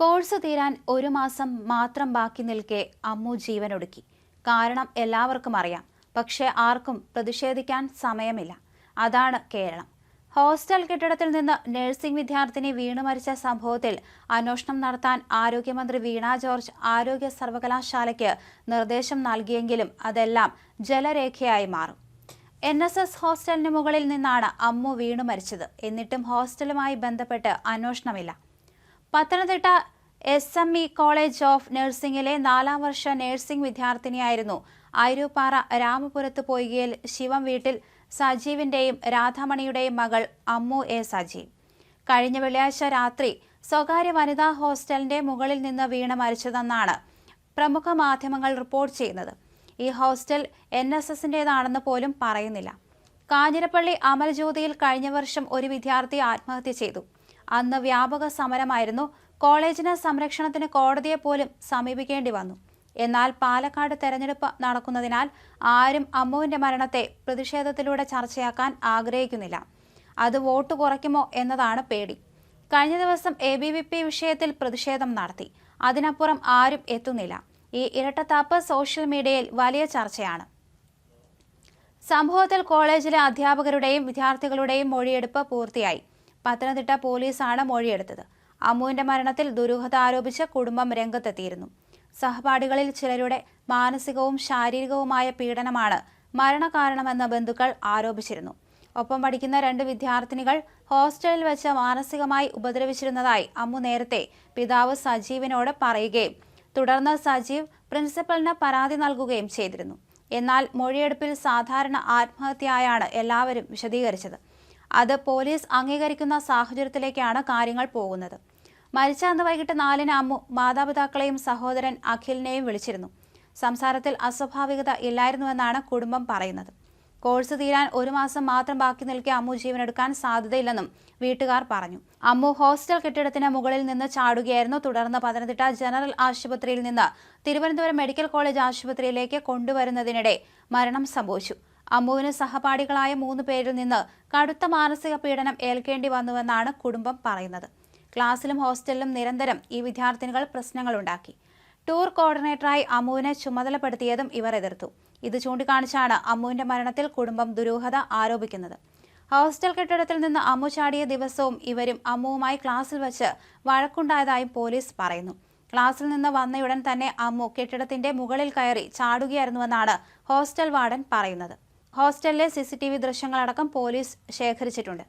Course തീരാൻ ഒരു മാസം മാത്രം ബാക്കി നിൽക്കെ അമ്മു ജീവനൊടുക്കി. കാരണം എല്ലാവർക്കും അറിയാം. പക്ഷേ ആർക്കും പ്രതിഷേധിക്കാൻ സമയമില്ല. അതാണ് കേരളം. ഹോസ്റ്റൽ കെട്ടിടത്തിൽ നിന്ന് നഴ്സിംഗ് വിദ്യാർത്ഥിനി വീണു മരിച്ച സംഭവത്തിൽ അന്വേഷണം നടത്താൻ ആരോഗ്യമന്ത്രി വീണ ജോർജ് ആരോഗ്യ സർവകലാശാലയ്ക്ക് നിർദ്ദേശം നൽകിയെങ്കിലും അതെല്ലാം ജലരേഖയായി മാറും. എൻ എസ് എസ് ഹോസ്റ്റലിന് മുകളിൽ നിന്നാണ് അമ്മു വീണു മരിച്ചത്. എന്നിട്ടും ഹോസ്റ്റലുമായി ബന്ധപ്പെട്ട് അന്വേഷണമില്ല. Pathanamthitta S M E college of നഴ്സിംഗിലെ നാലാം വർഷ നഴ്സിംഗ് വിദ്യാർത്ഥിനിയായിരുന്നു. ആയിരൂപ്പാറ രാമപുരത്ത് പോയികയിൽ ശിവം വീട്ടിൽ സജീവിന്റെയും രാധാമണിയുടെയും മകൾ അമ്മു എ സജീവ്. കഴിഞ്ഞ വെള്ളിയാഴ്ച രാത്രി സ്വകാര്യ വനിതാ ഹോസ്റ്റലിന്റെ മുകളിൽ നിന്ന് വീണ് മരിച്ചതെന്നാണ് പ്രമുഖ മാധ്യമങ്ങൾ റിപ്പോർട്ട് ചെയ്യുന്നത്. ഈ ഹോസ്റ്റൽ എൻ എസ് എസിന്റെതാണെന്ന് പോലും പറയുന്നില്ല. കാഞ്ഞിരപ്പള്ളി അമൽജ്യോതിയിൽ കഴിഞ്ഞ വർഷം ഒരു വിദ്യാർത്ഥി ആത്മഹത്യ ചെയ്തു. അന്ന് വ്യാപക സമരമായിരുന്നു. കോളേജിന് സംരക്ഷണത്തിന് കോടതിയെ പോലും സമീപിക്കേണ്ടി വന്നു. എന്നാൽ പാലക്കാട് തെരഞ്ഞെടുപ്പ് നടക്കുന്നതിനാൽ ആരും അമ്മുവിന്റെ മരണത്തെ പ്രതിഷേധത്തിലൂടെ ചർച്ചയാക്കാൻ ആഗ്രഹിക്കുന്നില്ല. അത് വോട്ട് കുറയ്ക്കുമോ എന്നതാണ് പേടി. കഴിഞ്ഞ ദിവസം എ ബി വി പി വിഷയത്തിൽ പ്രതിഷേധം നടത്തി. അതിനപ്പുറം ആരും എത്തുന്നില്ല. ഈ ഇരട്ടത്താപ്പ് സോഷ്യൽ മീഡിയയിൽ വലിയ ചർച്ചയാണ്. സംഭവത്തിൽ കോളേജിലെ അധ്യാപകരുടെയും വിദ്യാർത്ഥികളുടെയും മൊഴിയെടുപ്പ് പൂർത്തിയായി. പത്തനംതിട്ട പോലീസാണ് മൊഴിയെടുത്തത്. അമ്മുവിന്റെ മരണത്തിൽ ദുരൂഹത ആരോപിച്ച് കുടുംബം രംഗത്തെത്തിയിരുന്നു. സഹപാഠികളിൽ ചിലരുടെ മാനസികവും ശാരീരികവുമായ പീഡനമാണ് മരണകാരണമെന്ന് ബന്ധുക്കൾ ആരോപിച്ചിരുന്നു. ഒപ്പം പഠിക്കുന്ന രണ്ട് വിദ്യാർത്ഥിനികൾ ഹോസ്റ്റലിൽ വെച്ച് മാനസികമായി ഉപദ്രവിച്ചിരുന്നതായി അമ്മു നേരത്തെ പിതാവ് സജീവിനോട് പറയുകയും തുടർന്ന് സജീവ് പ്രിൻസിപ്പലിന് പരാതി നൽകുകയും ചെയ്തിരുന്നു. എന്നാൽ മൊഴിയെടുപ്പിൽ സാധാരണ ആത്മഹത്യയായാണ് എല്ലാവരും വിശദീകരിച്ചത്. അത് പോലീസ് അംഗീകരിക്കുന്ന സാഹചര്യത്തിലേക്കാണ് കാര്യങ്ങൾ പോകുന്നത്. മരിച്ച അന്ന് വൈകിട്ട് നാലിന് അമ്മു മാതാപിതാക്കളെയും സഹോദരൻ അഖിലിനെയും വിളിച്ചിരുന്നു. സംസാരത്തിൽ അസ്വാഭാവികത ഇല്ലായിരുന്നുവെന്നാണ് കുടുംബം പറയുന്നത്. കോഴ്സ് തീരാൻ ഒരു മാസം മാത്രം ബാക്കി നിൽക്കെ അമ്മു ജീവനെടുക്കാൻ സാധ്യതയില്ലെന്നും വീട്ടുകാർ പറഞ്ഞു. അമ്മു ഹോസ്റ്റൽ കെട്ടിടത്തിന് മുകളിൽ നിന്ന് ചാടുകയായിരുന്നു. തുടർന്ന് പത്തനംതിട്ട ജനറൽ ആശുപത്രിയിൽ നിന്ന് തിരുവനന്തപുരം മെഡിക്കൽ കോളേജ് ആശുപത്രിയിലേക്ക് കൊണ്ടുവരുന്നതിനിടെ മരണം സംഭവിച്ചു. അമ്മുവിന് സഹപാഠികളായ മൂന്ന് പേരിൽ നിന്ന് കടുത്ത മാനസിക പീഡനം ഏൽക്കേണ്ടി വന്നുവെന്നാണ് കുടുംബം പറയുന്നത്. ക്ലാസ്സിലും ഹോസ്റ്റലിലും നിരന്തരം ഈ വിദ്യാർത്ഥിനികൾ പ്രശ്നങ്ങളുണ്ടാക്കി. ടൂർ കോർഡിനേറ്ററായി അമ്മുവിനെ ചുമതലപ്പെടുത്തിയതും ഇവർ എതിർത്തു. ഇത് ചൂണ്ടിക്കാണിച്ചാണ് അമ്മുവിന്റെ മരണത്തിൽ കുടുംബം ദുരൂഹത ആരോപിക്കുന്നത്. ഹോസ്റ്റൽ കെട്ടിടത്തിൽ നിന്ന് അമ്മു ചാടിയ ദിവസവും ഇവരും അമ്മുവുമായി ക്ലാസ്സിൽ വെച്ച് വഴക്കുണ്ടായതായും പോലീസ് പറയുന്നു. ക്ലാസ്സിൽ നിന്ന് വന്നയുടൻ തന്നെ അമ്മു കെട്ടിടത്തിന്റെ മുകളിൽ കയറി ചാടുകയായിരുന്നുവെന്നാണ് ഹോസ്റ്റൽ വാർഡൻ പറയുന്നത്. ഹോസ്റ്റലിലെ സി സി ടി വി ദൃശ്യങ്ങളടക്കം പോലീസ് ശേഖരിച്ചിട്ടുണ്ട്.